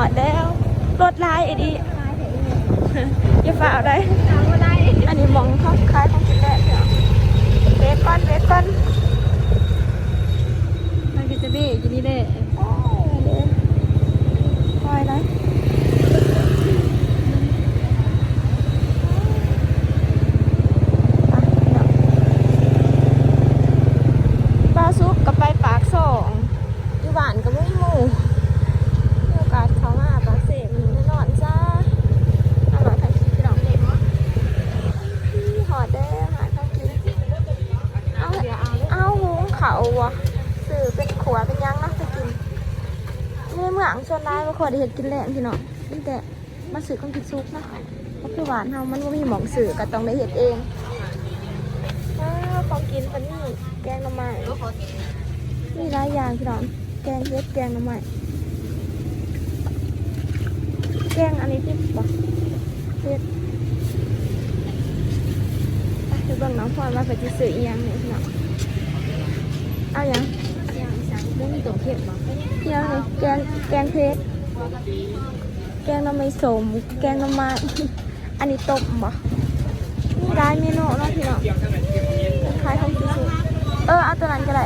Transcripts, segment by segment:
อดแล้ว รถลายไอ้ดิอย่าฝ่าเอาได้อันนี้มองเขาคล้ายของกินแดดเนี่ยเบคอนเบคอนมันก็จะเบ้อยู่นี่แหละโอ้ยเด้คอยนะอะเนาะปลาซุปกับไปปากสองอยู่บ้านกับมุ้ยหมูมีโอกาสเขามาปากเสมแน่นอนจ้าอร่อยทันทีพี่น้องเด็กพี่หอดได้หาข้าวกิน เอา เดี๋ยวเอาเลย เอาหุงเขาวะสื่อเป็นขวเป็นหยังเนาะไปกิน ในเมืองส่วนร้ายบางคนได้เห็นกินแหลมพี่น้องนี่แต่มาสื่อของกินซุปเนาะก็คือหวานเฮามันบ่มีหมองสื่อก็ต้องได้เห็ดเองอ้าวของกินปันนี่แกงหน่อไม้มีหลายอย่างพี่น้องแกงเห็ดแกงหน่อไม้แกงอันนี้ที่บ่เห็ดไปไปเบิ่งน้องพรว่าไปจะซื้ออีหยังเนี่ยพี่น้องเอาหยังอย่างสั่งเรื่องตัวเข็มมา เียวเลยแกงแกงเพชรแกงน้ำไม้สม แกงน้ำไม้อันนี้ต้มบ่มีร้านเมนูเนาะพี่น้องคล้ายของกินสุเออเอาตัวนั้นก็ได้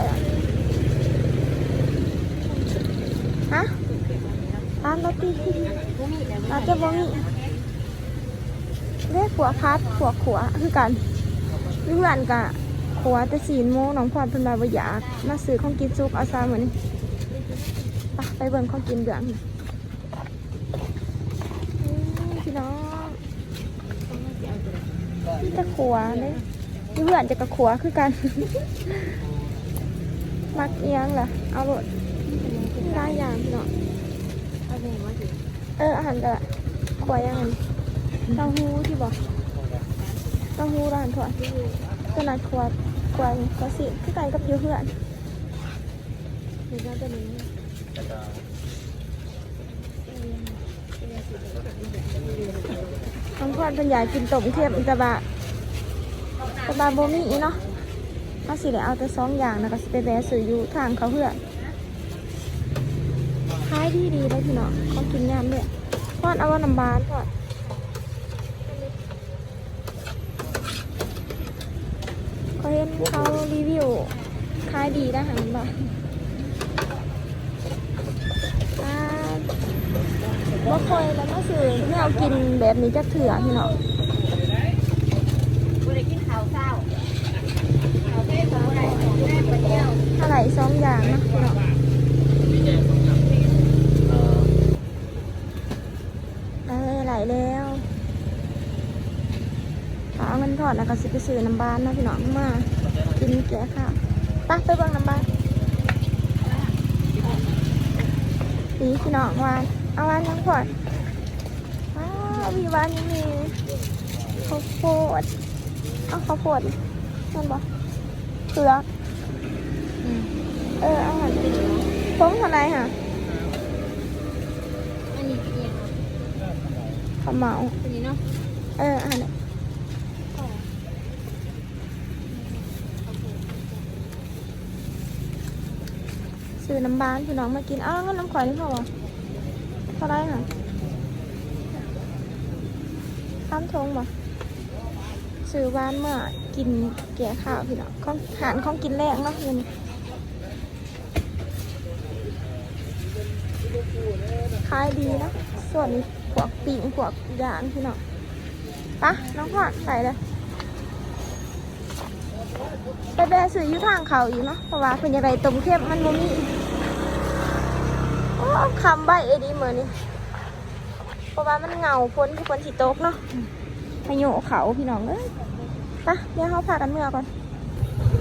ฮะร้านโรตีร้านจะบ่มีเรียกขัวพัดขัวขัวคือกันเพื่อนกะขัวแต่สีนโมน้องพรเพิ่นว่าบอยากมาซื้อของกินซุปเอาซาเหมือน ไปเบิ่งของกินเดืองนี่พี่น้องนี่จะขัวเลยนี่เพื่อนจะกระขัวคือกัน มักเอียงล่ะเอาบดได้อย่างพี่น้องเอาแม่มาถึงเอออาหารก็ขัวยังไงเต้าหู้ที่บอกเต้าหู้ร้านถั่วขนาดขวดขวดก็สิคือกันกับยูเพื่อนคือว่าตั วนี้น้องพรเป็นอยากกินต้มเทียมแต่บะแต่บะโบมีเนาะเขาสิได้เอาแต่สองอย่างนะก็สิไปแวะซื้ออยู่ทางเขาเพื่อนขายดีดีเลยพี่น้องเขากินยามเนี่ยพอดเอาว่าน้ำบานพอดเขาเห็นเขารีวิวขายดีได้หันบ่อ่า บ่เคยแล้วก็คือแนวกินแบบนี้จะเถื่อพี่น้องกูได้กินข้าวเช้าข้าวเช้าของอะไรของแม่ปลาเดียวเท่าไหร่สองอย่างนะพี่น้องเออไหลแล้วเอาเงินถอดแล้วก็สิไปซื้อน้ำบ้านนะพี่น้องมากินแก่ข้าวไปไปเบิ่งน้ำบ้านนี่พี่น้องวา เอาวานยังพอดว้าวมีวานยังมีข้าวโพดเอาข้าวโพดนั่นบ่เผือกเออเอาหันผมเท่าไหรฮะอันนี้เองขาวเหมาตัวนี้เนาะเอออันนี้ซื้อน้ำบานพี่น้องมากิน อ้าวงั้นน้ำข่อยนี่พอวะเท่าไหรฮะข้ามทงบ่ซื้อบ้านเมื่อกินแก่ข้าวพี่น้องของหารของกินแรงเนาะเงินขายดีนะส่วนนี้พวกปิ่งพวกย่างพี่น้องปะน้องพอดใส่เลยไปแบะซื้ออยู่ทางเขาอีกเนาะเพราะว่าเป็นยังไงต้มเข้มมันบ่มี คำใบเอดีเหมือนนี่เพราะว่ามันเงาพ้นที่พ้นสีโต๊กเนาะพายุเขาพี่น้องเอ้ยไปะเดี๋ยวเขาพากันเมื่อก่อน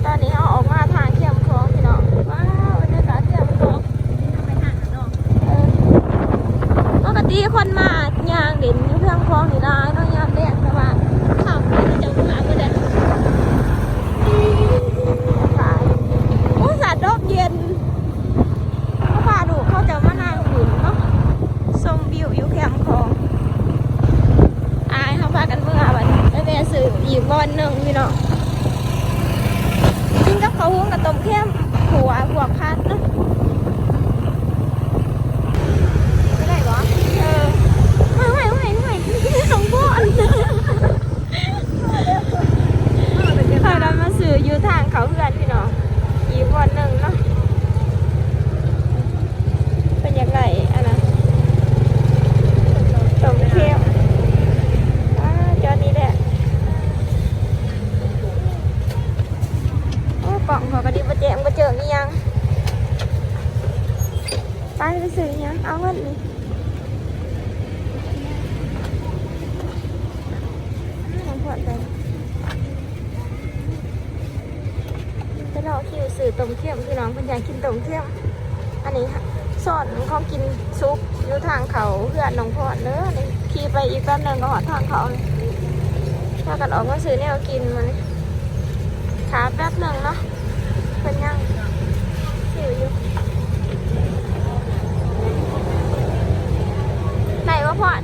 ตอนนี้เขาออกมาทางเขียมคลองพี่น้องว้าวบรรยากาศเขียมคลองไปหาเนาะเออปกติคนมาย่างเด่นอยู่เพื่องคลองนี่ได้เนาะยามแดงแต่ว่าขับไปจะมาก็ได้ขายโอ้สาดดอกเย็น ก้อนหนึ่งพี่น้องกินกับข้าวหุงกับต้มเข้มหัวหัวพัดเนาะไม่ได้หรอเออไม่ไม่ไม่ไม่สองก้อลพากันมาสื่ออยู่ทางเขาเพื่อนพี่น้องอีกบอลหนึ่งเนาะเป็นยังไงอันนั้นต้มเข้มอ่าจอนี้แหละ โอ้กล่องเขาก็ดีประแจมประเจิงนี่ยัง ไปไปซื้ออีหยัง เอาเงินนี่น้ำพอดไปไปรอคิว สื่อต้มเค็มพี่น้องเพิ่นอยากกินต้มเค็มอันนี้ค่ะสอนเขากินซุปอยู่ทางเขาเพื่อนน้องพอดเด้อนี่ขี่ไปอีกแป๊บนึงก็หอดทางเขาเลยถ้ากันออกมาซื้อแนวกินมานี่ขาแป๊บหนึ่งเนาะเป็นยังหิวอยู่ไหนวะพอด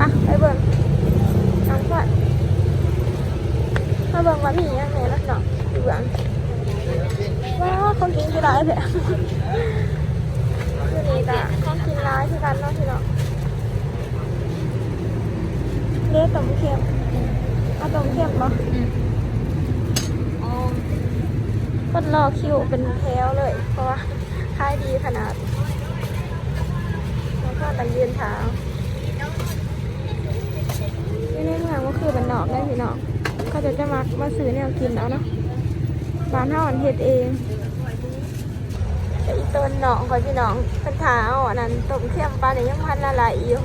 ปะไปเบิ่งน้องพอดมาเบิ่งว่าพี่ยังไงนะเนาะดูเบิ่งว้าวคนกินคือร้ายแบบอยู่นี่กะคนกินร้ายคือกันเนาะพี่เนาะ เลือดต้มเค็มเอาต้มเค็มปะคนรอคิวเป็นแถวเลย เพราะว่าค่ายดีขนาด แล้วก็ตันยืนเท้าไม่ได้เมืองก็คือเป็นนอกได้พี่นองก็จะจะมามาซื้อแนวกินแล้วเนาะบ้านเฮาอันเฮ็ดเองแต่อีต้นหนองคอยพี่น้องเป็นเท้าอันนั้นต้มเค็มปลาเนี่ยยังพันละลายอยู่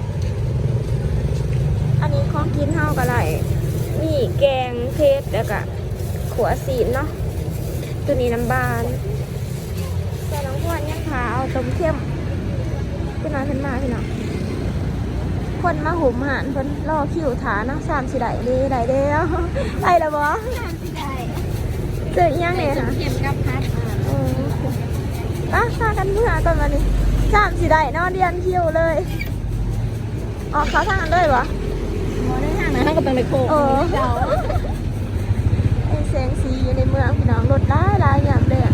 อันนี้ของกินเฮาก็ไรนี่แกงเพชรแล้วก็ขัวสีนเนาะตัวนี้น้ำบานแต่น้องพวนยังพาเอาต้มเข้มพี่น้อยเพิ่นมาพี่น้องคนมาหุมหันเพิ่นรอคิวถาเนาะสามสิได้เด้ได้เด้อได้แล้วบ่ได้เจออีหยังเนี่ยค่ะเข็มกับพัดเออป้าพากันเมื่อก่อนมานี่สามสิได้เนาะเรียนคิวเลยออกเขาทางนั้นเลยบ่หมอได้ทางนั้น ก็เป็นไปโคกเออเสียงสีอยู่ในเมืองพี่น้องรถได้หลายอย่างเลยอะ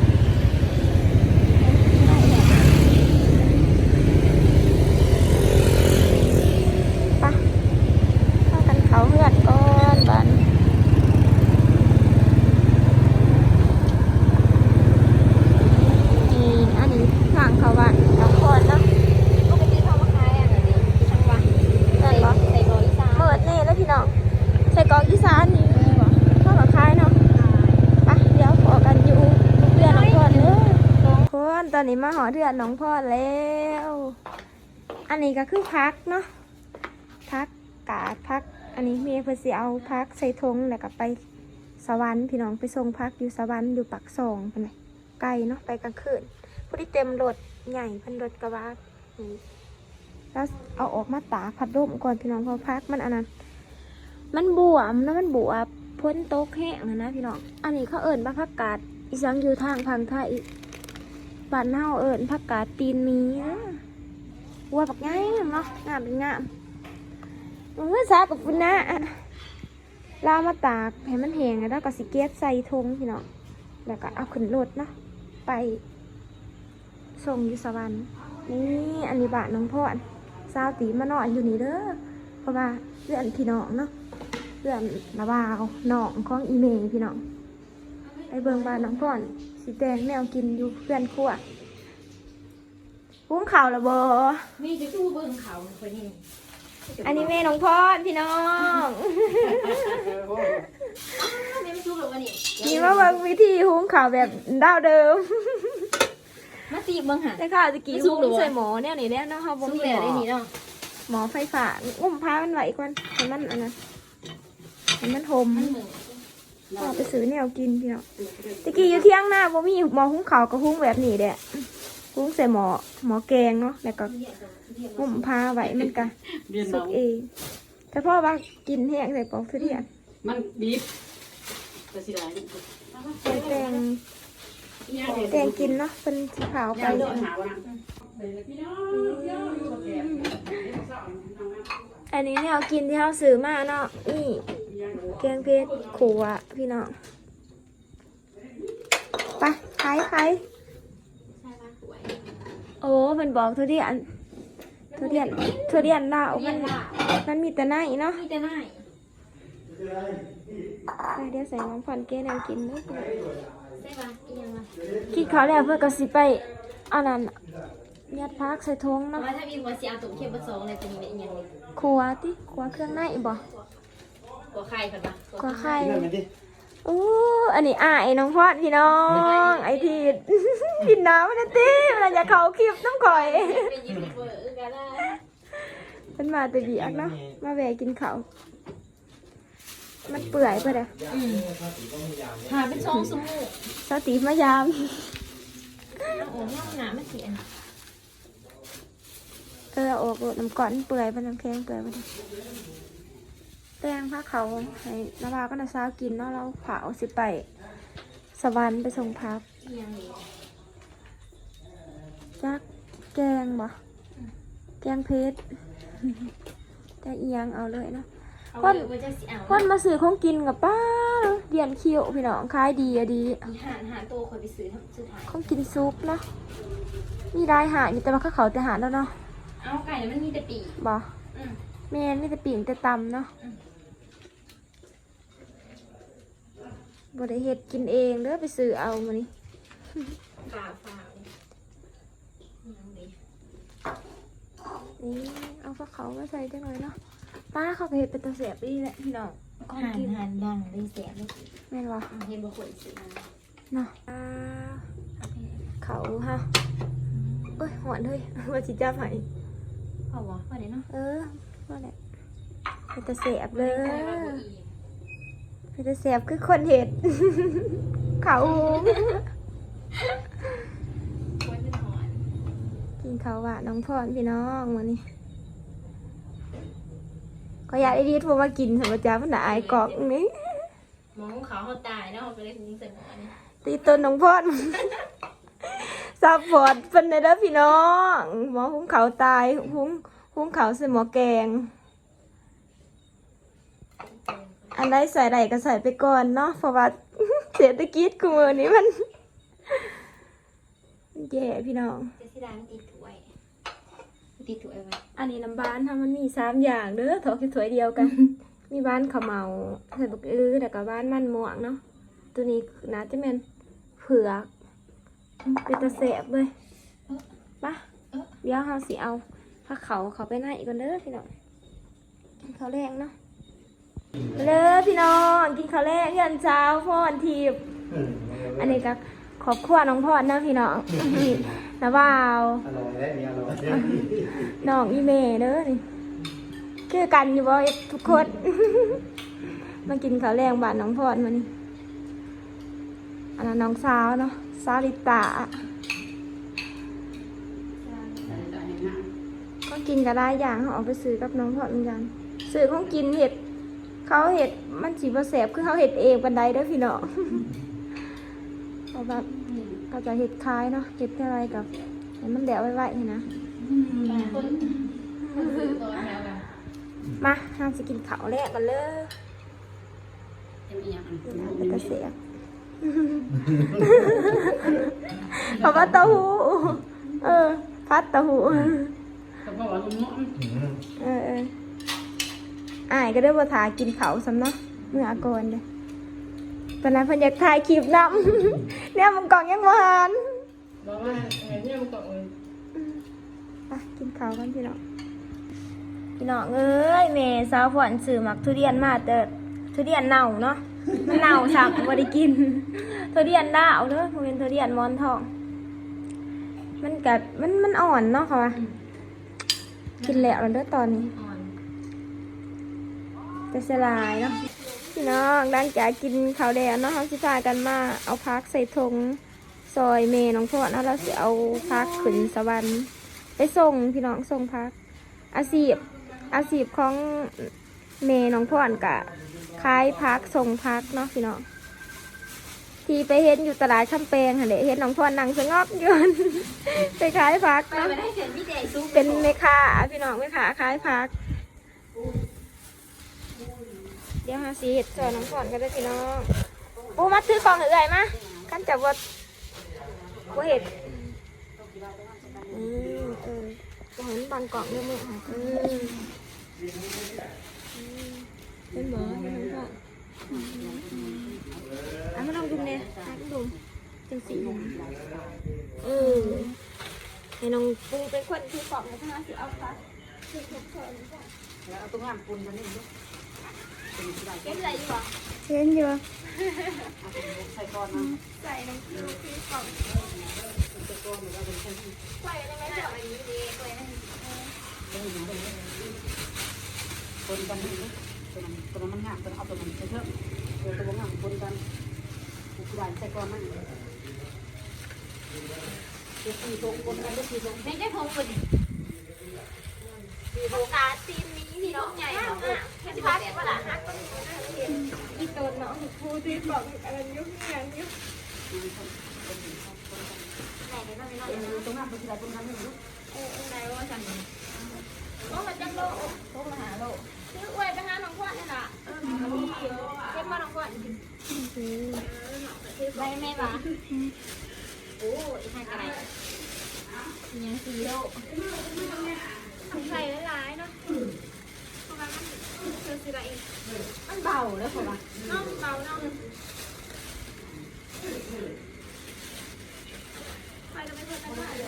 ไปพากันเขาเหือดก่อนบันนี่อันนี้ทางเขาบ้านน้องคนเนาะ ปกติเขามาขายอะเดี๋ยวช่างวัน นั่นบ่ ใส่โรยซ่า เปิดแน่แล้วพี่น้องใส่กรอกอีสานนี่บ่เข้ากับคลายเนาะไปเดี๋ยวขอกันอยู่เพื่อนน้องพอดเด้อคนตอนนี้มาหอเทือนน้องพอดแล้ว อันนี้ก็คือพักเนาะพักกาดพัก อันนี้เมียเพื่อสิเอาพักใส่ทงแล้วก็ไปสวรรค์พี่น้องไปส่งพักอยู่สวรรค์อยู่ปักซองเป็นไงไกลเนาะไปกลางคืนผู้ที่เต็มรถใหญ่พันรถกระบะแล้วเอาออกมาตาพัดลมก่อนพี่น้องเพราพักมันอันนั้น มันบวมแล้วมันบวบพ้นโต๊ะแห้งนะพี่น้อง อันนี้เขาเอิญว่าผักกาดอีสังอยู่ทางพังไทยบ้านเฮาเอิญผักกาดตีนมีนะวัวปักง่ายเนาะงามเป็นงามเออซากับฟุนนะลามาตากให้มันแห้งแล้วก็สิเก็บใส่ทงพี่น้อง แล้วก็เอาขึ้นรถเนาะไปส่งยูสวรรค์นี่อันนี้บ้านน้องพ่อนสาวตีมานอนอยู่นี่เด้อเพราะว่าเพื่อนพี่น้องเนาะ เพื่อนระบาวน้องของอีเมย์พี่น้องไปเบิ่งบ้านน้องก่อนสีแดงแนวกินอยู่เพื่อนครัวพุ้งข่าวละบอมีจะชู้เบิ่งเขาคนนี้อันนี้แม่น้องพอดพี่น้องไม่ไม่ชู้หรอกวันนี้นี่มาเบิ่งวิธีหุงข่าวแบบดาวเดิมมาตีเบิ่งหาแต่ข่าวตะกี้ไม่สุหุกงหรอวะใส่หมอแนวนี้แล้วเนาะเขาบ่สู้มีแหล่หมได้อนี่เนาะหมอไฟฟ้าอุ้มพามันไหวก่อนให้มันอันนั้น ให้มันหมมันเหมือนเอาไปซื้อแนวกินพี่น้องตะกี้อยู่เที่ยงหน้าบ่มีหมอหุงข้าวก็หุงแบบนี้แหละหุงใส่หมอหมอแกงเนาะแล้วก็หุ่มพาไว้มันก็เรียนสุเรากเองแต่พ่อว่ากินแห้งใส่ปอกทุเรียนมันบีบแต่สิได้ใส่แตงแตงกินเนาะเป็นสีขาวไปยาวโดนหาวนะพี่น้องอันนี้เนี่ยกินที่เราซื้อมาเนาะนี่ แกงเพชรขัวพี่น้องไปขายขายใช่บ้านสวยโอ้มันบอกทุเรียนทุเรียนทุเรียนลาวมันมันมีแต่ไหนเนาะมีแต่ไหนไปเดี๋ยวใส่น้ำผ่อนเกนำกินเด้อใช่ป่ะอีหยังล่ะคิดเขาแล้วเพื่อก็สิไปอันนั้นยัดพักใส่ทงเพราะเนาะว่าถ้ามีหัวเสียเอาตุ่มเค็มผสมอะไรตัวนี้เป็นอีหยังนี่ครัวติครัวเครื่องในบ่ หัวไข่ก่อนปะครัวไข่นั่นมันดิอู้อันนี้อ่ายน้องพอดพี่น้อง ไอทีดพี่น้องมันนะติมันอยากเขาคลิปน้ำข่อยเป็นยูทูบเบอร์กันได้มันมาแต่เบียกเนาะมาแวะกินเขาวมันเปื่อยไปเลยหาเป็นซองสมูสติมายามเอาออกนอกหนาไม่เสียเออออกรดน้ำก่อนเปื่อยไปน้ำแข็งเปื่อยไปเลย แป้งผ้าเขาให้น้ำปลาก็น้ำซาวกินเนาะเราเผาสิไป สวรรค์ไปส่งพักอีหยังนี่จักแกงบ่แกงเพชรแต่อีหยังเอาเลยเนาะเอาไว้ว่าจะสิเอาคนมาซื้อของกินกับป้าเดียนคิวพี่น้องขายดีอะดีอีหานหาตัวคอยไปซื้อทำซื้อถ่ายของกินซุปเนาะมีรายหาอยู่แต่ว่าเขาเขาแต่หาแล้วเนาะเอาไก่แล้วมันมีแต่ปีกบ่อืมแม่นมีแต่ปิ่งแต่ตำเนาะ อืม บ่ได้เฮ็ดกินเองเด้อไปซื้อเอามานี่ฝ่าฝ่าเลยอีหยังนี่นี่เอาพวกเขามาใส่จังเลยเนาะป้าเขาไปเฮ็ดเป็นตะเสียบดีแหละพี่น้องของหันกินหันดังเลยเสียเลยแม่นบ่เห็นบ่คนซื้อมาเนาะอ่าเขาฮะเอ้ยหอนเฮ้ยว่าสิจับให้เอาวะว่าเดี๋ยวเนาะเออว่าแหละเป็นตะเสียบเลย เป็นตะเสียบคือคนเห็ด เขาหุงควรเป็นหอนกินเขาวว่าน้องพรพี่น้องวันนี้ก็อยากได้ดีโทรมากินสมบัติจ้าพันอายกอกนี่มองเขาเขาตายเนาะเขาก็เลยยิงใส่หมอนี่ตีต้นน้องพรซัพพอร์ตเป็นในเด้อพี่น้องหมอหุงเขาวตายหุงหุงเขาวใส่หมอแกง อันใดใส่ใดก็ใส่ไปก่อนเนาะเพราะว่าเศรษฐกิจกูมือนี้มันมันแย่พี่น้องเจสิดามันติดถ้วยติดถ้วยไว้อันนี้น้ำบ้านทำมันมีสามอย่างเด้อถอกแค่ถ้วยเดียวกัน มีบ้านขาวเหมาใส่บักอื้อแล้วก็บ้านมันม่วงเนาะตัวนี้น่าจะเป็นเผือกเป็นตะแสบเลยปะเดี๋ยวเราสิเอาผ้าเขาวเขาไปไหนก่อนเด้อพี่น้องกินข้าวแรงเนาะ เลยพี่น้องกินข้าวแรงยันเช้าพ่อนทีบอันนี้ก็ขอบครัวน้องพ่อนนะพี่น้องนี่นะบ่าวอร่อยได้มีอร่อยได้น้องอีเมเด้อนี่คือกันอยู่บ่ทุกคนมากินข้าวแรงบ้านน้องพรมานี่อันนั้นน้องสาวเนาะสาวลิตาก็กินก็ได้อย่างเขาเออกไปซื้อกับน้องพรเหมือนกันซื้อของกินเห็ด เขาเห็ดมันสีบ่แสบคือเขาเห็ดเองบันไดเด้อพี่น้องเพราะแบบก็จะเห็ดคล้ายเนาะเห็ดอะไรกับให้มันแดดไว้ๆนี่นะคนคนซื้อตัวแล้วกันมาเราจะกินข้าวแรกกันเลยเป็นอีหยังอันเป็นตะเสียบเพราะว่าเต้าหู้เออพัดเต้าหู้ก็บอกว่าลุงเนาะเออเออ อายก็ได้บ่ทากินเขาวสำเนาะเมื่ออากอนเลยตอนนั้นเพิ่นอยากถ่ายคลิปนำเนี่ยมันกล่องยังบ่หันบอกว่าเออเนี่ยมันก็เออไปกินข้าวกันพี่น้องพี่น้องเอ้ยแม่สาวฝนซื้อหมักทุเรียนมาแต่ทุเรียนเน่าเนาะมันเน่าสักบ่ได้กิน ทุเรียนดาวเด้อบ่เป็นทุเรียนหมอนทอง มันกัดมันมันอ่อนเนาะค่ะว่ากินแล้วแล้วเด้อตอนนี้อ่อน จะสลายเนาะพี่น้องหลังจากกินข้าวแดงเนาะเขาสิพากันมาเอาพักใส่ถุงซอยเมน้องพ่อเนาะเราสิเอาพักขึ้นสวรรค์ไปส่งพี่น้องส่งพัก อาชีพอาชีพของเมน้องพ่อนกะขายพักส่งพักเนาะพี่น้องที่ไปเห็นอยู่ตลาดคำแปงค่ะเดเห็นน้องพ่อนนั่งสงบอยู่ไปขายพักไปเนาะไม่ได้เห็นพี่เจซุปเป็นแม่ค้าพี่น้องแม่ค้าขายพัก ดี๋ยวหาสีเห็ดซอยน้องก่อนกันด้อพี่น้องปูมาซื้อกองเอื่อยมากันจับว่าว่าเห็ดอืมเออเห็นบางกล่องเด้อมึงค่ะอืมอืมเป็นหมอให้น้องก่อนอืมอะมาลองดูเนี่ยให้ดูจังสีเออให้น้องปูเป็นคนที่กล่องนะคะสิเอาค่ะคือทุกคนแล้วเอาตรงน้ำปูนมานี่ลูกเป็นที่ใด เก็บอะไรอยู่บ่เช่นอยู่เอาเป็นใส่ก้อนนะใส่น้ำปูที่กล่องใส่ก้อนหรือว่าเป็นแค่ที่ใส่ในแม่เจาะอันนี้ดีเลยนะต้นอย่างไรคนกันนี่ตัวนั้นตัวนั้นมันงามตัวนั้นเอาตัวนั้นใส่เพิ่มเดี๋ยวตัวงามคนกันที่ใดใส่ก้อนนั่นเดี๋ยวสี่ตกคนกันก็สี่ตกไม่ได้พงคนดีโบกาซีนนี้พี่น้องใหญ่เนาะแค่ที่พักเวลาฮักก็อีตัว น้องพูดที่บอกอะไรยุ่งงานยุ่งไหนกันบ้างไหนตรงนั้นเป็นที่ใดตรงนั้นไม่รู้เออ มาจังโลโอ้มาหาโลซื้ออวยไปหาน้องขวัญนี่ล่ะเบมาน้องขวัญได้ไหมวะโอ้ยให้กันไหนยังสี่โลใส่หลาเนาะเพราะว่ามันเชื่อสิละเองมันเบาแล้วคนละน้องเบาน้องไปจะไม่เพิ่มกันมากเลย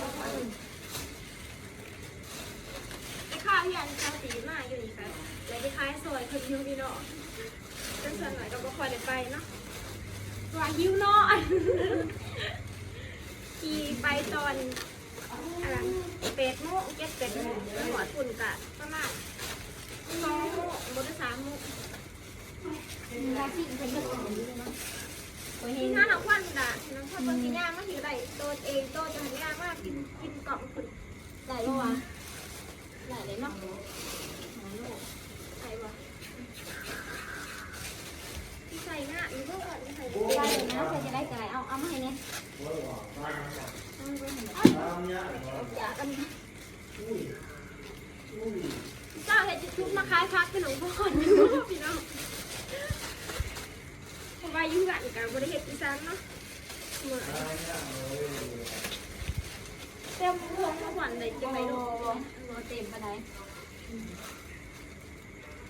ไอ้ข้าวที่อันชาสีมาอยู่นี่ค่ะเลยที่คล้ายซอยคือยูนี่เนาะจังส่วนหน่อยก็บ่ค่อยได้ไปเนาะว่าหิวเนาะขี่ไปตอนอะไรเป็ดโมงเจ็ดเป็ดโมงแล้วหัวทุนกะประมาณ สองโมงบนสามโมงราศีเป็นเรื่องของนี้เลยเนาะกินข้าวน้ำควันด่ะน้ำควันบนกินย่ามาหิวไหลตัวเองตัวจะหันย่ามากกินกินกล่องคุณได้ปะวะได้เลยเนาะหลูกใส่บ่ที่ใส่ง่ายหรือว่าไม่ใส่นะเธอจะได้ไก่เอาเอามาให้เนี่ยอยากกัน เจ้าเห็ดจะชุบมาคายพักขนมพ่อนพี่น้องเพราะว่ายุ่งกันกับบริเหตุอีสานเนาะเหมือนเต็มพวงมาหวานเลยจังไรโลลูเต็มปะไหน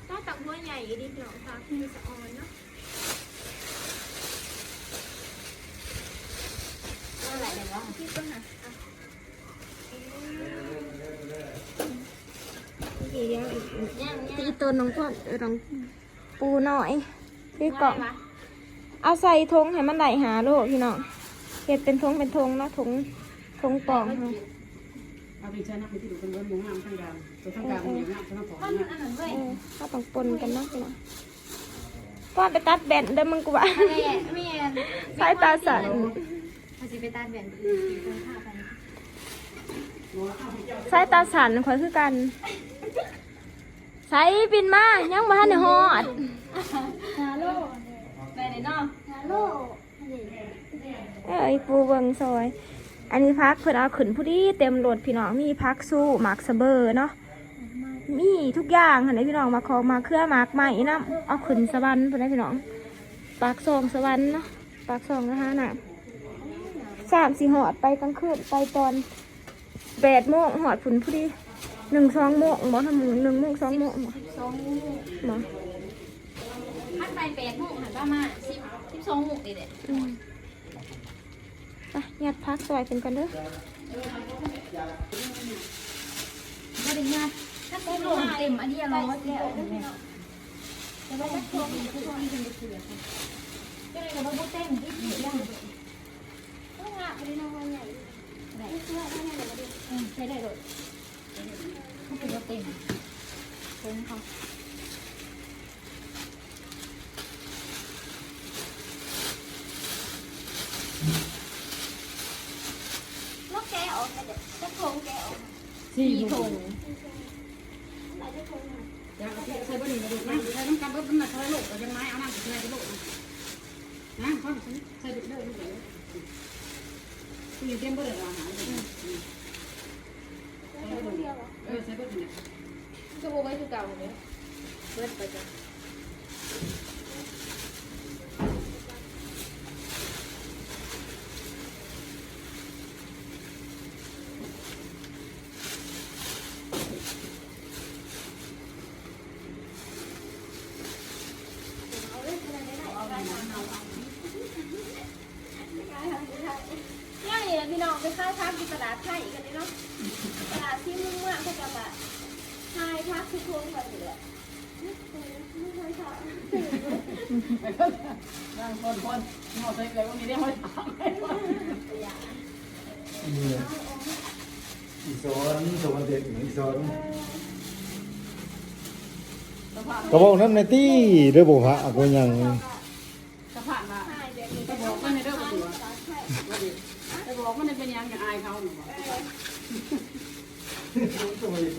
ต้องตักหัวใหญ่ดิพี่น้องค่ะคือสะออนเนาะเท่าไหร่ยวะพี่ต้องหา เดียวอีกย่างย่างตีตัวน้องก่อนเออน้องปูหน่อยคือกล่องเอาใส่ทงให้มันได้หาโลกพี่น้องเห็ดเป็นทงเป็นทงเนาะทงทงปองค่ะเอาไปใช้น้ำไปที่ดูเป็นเรื่องมุ้งงามทั้งดาวตัวทั้งดาวมันอย่างนี้ทั้งของมันเนี่ยอันนั้นเว้ยเออเขาต้องปนกันเนาะพี่น้องก่อนไปตัดแบนเด้อมึงกูว่าอะไรอะไม่เห็นสายตาสั่นเขาจะไปตัดแบ่งตรงข้าวไปสายตาสั่นคอยคือกัน ใส่ปินมายังมาในหอดฮาโลได้เลยเนาะฮาโลเอ้ยปูเบิงซอย อันนี้พักเพื่อนเอาขึ้นผู้ดีเต็มรถพี่น้องมีพักสู้หมากสะเบอร์เนาะมีทุกอย่างเห็นไหมพี่น้องมาคอมาเครือหมากใหม่นะเอาขึ้นสวรรค์เพื่อนนะพี่น้องปากซองสวรรค์เนาะปากซองนะฮะน่ะสามสี่หอดไปกลางคืนไปตอนแปดโมงหอดผุนผู้ดี หนึ่งสองโมงหมอทำมึงหนึ่งโมงสองโมงหมอสองหมอขั้นไปแปดหกหันประมาณสิบสิบสองหกนี่แหละอืมไปยัดพักซอยเป็นกันเด้อไม่ได้งานถ้าเต็มโลเต็มอันนี้เราก็แก้วเลยแต่ว่าถ้าโลมีคือช่วงนี้เป็นเสือค่ะก็เลยกับว่าเต็มที่เสือย่างต้องงะไปในวันใหญ่ได้เสื้อได้ไหมเดี๋ยวมาดูใช้ได้เลย เขาเป็นว่าเต็มเต็มเขานกแกออกจะจะโคงแกออกสี่ถุงงไหนจะโคงอะจะใส่บะหมี่มาดูนะใส่ต้องการเบิ้ลน้ำหนักเท่าไรลูกเอายังไงเอาน้ำใส่ไปลูกนะพ่อใส่ดูเด้อลูกเด้อที่เต็มเบิ้ลเลยอาหารแล้วจะ เดียวเหรอเออใส่เบิ้ลเนี่ยก็โบไว้คือเก่าเลยเบิดไปจ้ะ ง่ายเลยพี่น้องไปค่ายพักที่ตลาดไทยกันเลยเนาะตลาดที่มึงเมื่อเขาจะแบบไทยพักทุกคนกันอยู่แหละไม่เคยไม่เคยทำ นั่งคนคนหมดเลยเลยวันนี้ได้ห้อยถาม นี่อีสอนสวัสดีอีสอน สะพาน กระบอกน้ำในตี้เด้อบ่พระอะก็ยังสะพานมาไปบอกมันในเรื่องประตูไปบอกมันในเป็นยังอย่างอายเขาหนูบอก ก็ไม่ได้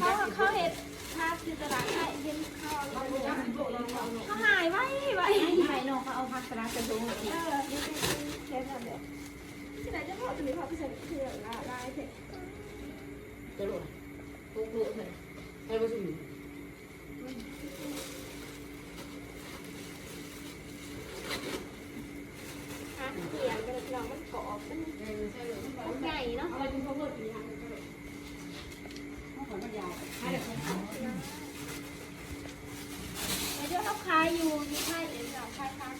เขาเขาเห็ดภาพที่ตลาดไทยเห็นเขาเขาหายไว้ไว้ไข่นอกเขาเอาพักสลัดกระดูเออนี่แค่นั้นเดียที่ไหนจะพอจะมีพอไปใส่เสื้อลายลายเถอะจะรู้ทุกรู้เลยให้ไปสุ่ะเขียนกันเรามันกรอบมันใหญ่เนาะ เดี๋ยวเรถปีนังก็เลยต้องขอมายาวให้เด็กคนเขาไอ้เดี๋ยวเขาขายอยู่ที่ไทยเองเราขายพัก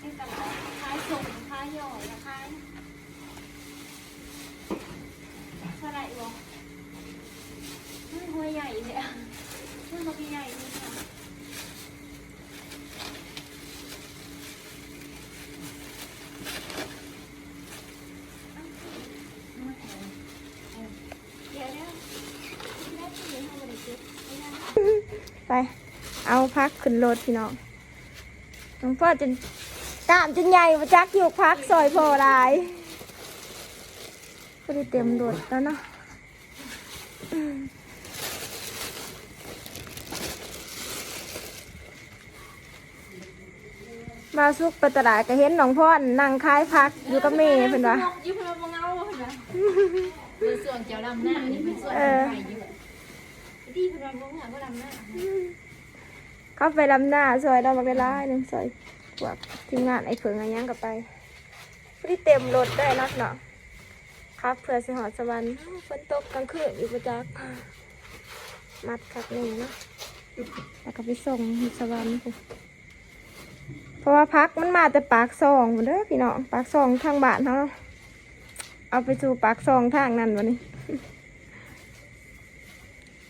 ในตลาดขายส่งขายย่อยขายเท่าไหร่วะมันหัวใหญ่เลยมันก็ใหญ่นี่ค่ะ ไป เอาพักขึ้นรถพี่น้องน้องพ่อจนกล้ามจนใหญ่มาจักอยู่พักซอยพอหลายพอดีเต็มรถแล้วเนาะมาสุกไปตลาดก็เห็นน้องพ่อนั่งขายพักอยู่กับเมย์เพิ่นว่าอยู่พลังเงาเห็นไหมเป็นส่วนเจียวดำหน้านี่เป็นส่วนไข่อยู่ดีพลังงาก็ดำหน้า เข้าไปลำหน้าซอยเราบักได้ร้าหนึ่งซอยพวกทีมงานไอ้เผิงอะไรยังกับไปพอดีเต็มรถได้นักเนาะครับเผื่อสิหอสวรรค์ฝนตกกลางคืนอยู่ประจักมัดขับนี่เนาะแล้วก็ไปส่งสวรรค์เพราะว่าพักมันมาแต่ปากซองหมดเด้อพี่น้องปากซองทางบ้านเขาเนาะเอาไปสู่ปากซองทางนั้นวันนี้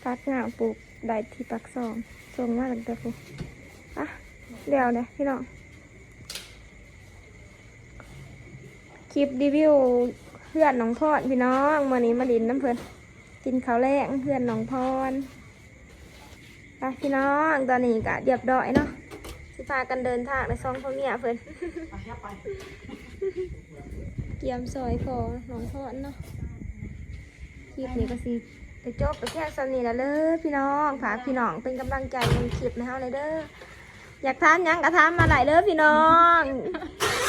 พักงาปลูกได้ที่ปากซอง ส่งมาตั้งแต่พูอะเดี๋ยวเลยพี่น้องคลิปรีวิวเพื่อนน้องพรพี่น้องมื่อนี้มาดินน้ำเพลินกินข้าวแรงเพื่อนน้องพรไปพี่น้องตอนนี้กะเรียบร้อยเนาะสิพากันเดินทางในซองเขาเนี่ยเพิ่นเกียมซอยพอน้องพรเนาะคลิปนี้ก็สิ ไปจบไปแค่สนีแล้วเลยพี่น้องฝากพี่น้องเป็นกำลังใจในคลิปในเฮาเลยเด้ออยากทานหยังก็ทานมาหลายเด้อพี่น้อง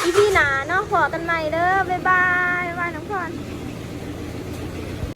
อีพี่หนาเนาะขอกันใหม่เด้อบ๊ายบายบ๊ายบายน้องพร